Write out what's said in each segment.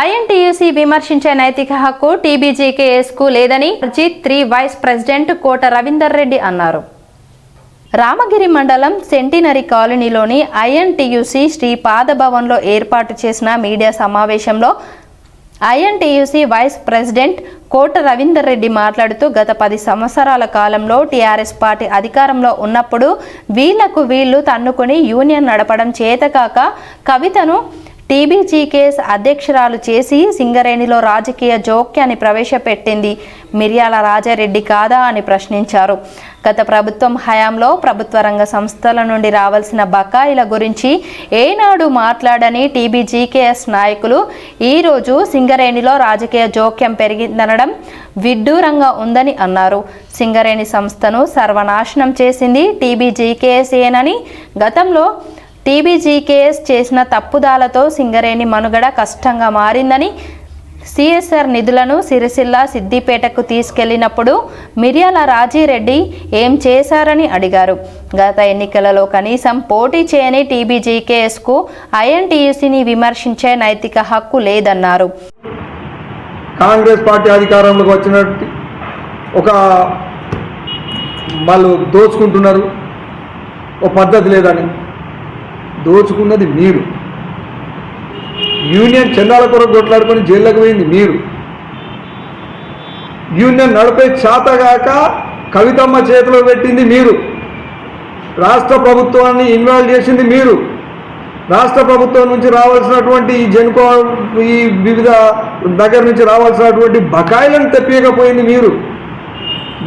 INTUC విమర్శించే నైతిక హక్కు టీబీజీకేఎస్కు లేదని అజిత్ త్రీ వైస్ ప్రెసిడెంట్ కోట రవీందర్ రెడ్డి అన్నారు. రామగిరి మండలం సెంటినరీ కాలనీలోని ఐఎన్టీయూసీ శ్రీ పాదభవన్లో ఏర్పాటు చేసిన మీడియా సమావేశంలో INTUC vice president Kota Ravinder Reddy మాట్లాడుతూ గత పది సంవత్సరాల కాలంలో టీఆర్ఎస్ పార్టీ అధికారంలో ఉన్నప్పుడు వీళ్ళకు వీళ్ళు తన్నుకుని యూనియన్ నడపడం చేతకాక కవితను టీబీజీకేఎస్ అధ్యక్షురాలు చేసి సింగరేణిలో రాజకీయ జోక్యాన్ని ప్రవేశపెట్టింది. మిర్యాల రాజారెడ్డి కాదా అని ప్రశ్నించారు. గత ప్రభుత్వం హయాంలో ప్రభుత్వ రంగ సంస్థల నుండి రావాల్సిన బకాయిల గురించి ఏనాడు మాట్లాడని టీబీజీకేఎస్ నాయకులు ఈరోజు సింగరేణిలో రాజకీయ జోక్యం పెరిగిందనడం విడ్డూరంగా ఉందని అన్నారు. సింగరేణి సంస్థను సర్వనాశనం చేసింది టీబీజీకేఎస్ ఏనని గతంలో టీబీజీకేఎస్ చేసిన తప్పుదాలతో సింగరేణి మనుగడ కష్టంగా మారిందని సిఎస్ఆర్ నిధులను సిరిసిల్ల సిద్దిపేటకు తీసుకెళ్ళినప్పుడు మిర్యాల రాజీరెడ్డి ఏం చేశారని అడిగారు. గత ఎన్నికలలో కనీసం పోటీ చేయని టీబీజీకేఎస్కు ఐఎన్టీయూసీని విమర్శించే నైతిక హక్కు లేదన్నారు. కాంగ్రెస్ పార్టీ అధికారంలోకి వచ్చినట్టు ఒక వాళ్ళు దోచుకుంటున్నారు. ఒక పద్ధతి లేదని. దోచుకున్నది మీరు. యూనియన్ చందాల కొరకు కొట్లాడుకొని జైల్లోకి పోయింది మీరు. యూనియన్ నడిపే చేతగాక కవితమ్మ చేతిలో పెట్టింది మీరు. రాష్ట్ర ప్రభుత్వాన్ని ఇన్వాల్వ్ చేసింది మీరు. రాష్ట్ర ప్రభుత్వం నుంచి రావాల్సినటువంటి ఈ జెన్కో ఈ వివిధ దగ్గర నుంచి రావాల్సినటువంటి బకాయిలను తెప్పియకపోయింది మీరు.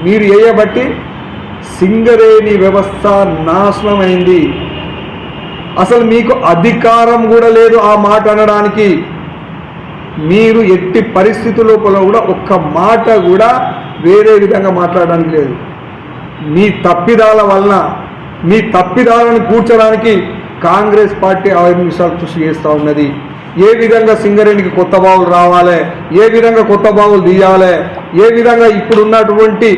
మీరు వేయబట్టి సింగరేణి వ్యవస్థ నాశనమైంది. అసలు మీకు అధికారం కూడా లేదు ఆ మాట అనడానికి. మీరు ఎట్టి పరిస్థితి లోపల కూడా ఒక్క మాట కూడా వేరే విధంగా మాట్లాడడానికి లేదు. మీ తప్పిదాల వలన మీ తప్పిదాలను కూర్చడానికి కాంగ్రెస్ పార్టీ ఆరు నిమిషాలు కృషి చేస్తూ ఉన్నది. ఏ విధంగా సింగరేణికి కొత్త బావులు రావాలి ఏ విధంగా కొత్త బావులు తీయాలి ఏ విధంగా ఇప్పుడు ఉన్నటువంటి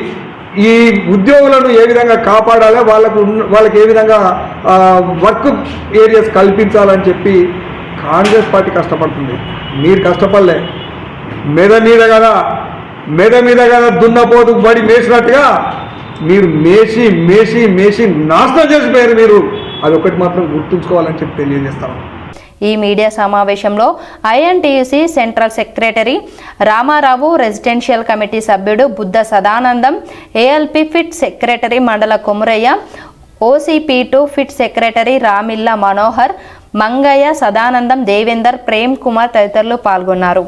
ఈ ఉద్యోగులను ఏ విధంగా కాపాడాలి వాళ్ళకు వాళ్ళకి ఏ విధంగా వర్క్ ఏరియాస్ కల్పించాలని చెప్పి కాంగ్రెస్ పార్టీ కష్టపడుతుంది. మీరు కష్టపడలే. మెద మీద కదా మెద మీద కదా దున్నపోతు బడి మేసినట్టుగా మీరు మేసి మేసి మేసి నాశనం చేసిపోయారు మీరు. అదొకటి మాత్రం గుర్తుంచుకోవాలని చెప్పి తెలియజేస్తాను ఈ మీడియా సమావేశంలో INTUC central secretary Ramarao residential committee సభ్యుడు Buddha Sadanandam ALP pit secretary Mandala Komuraiah OCP two pit secretary Ramilla Manohar Mangaiah Sadanandam Devender Prem Kumar తదితరులు పాల్గొన్నారు.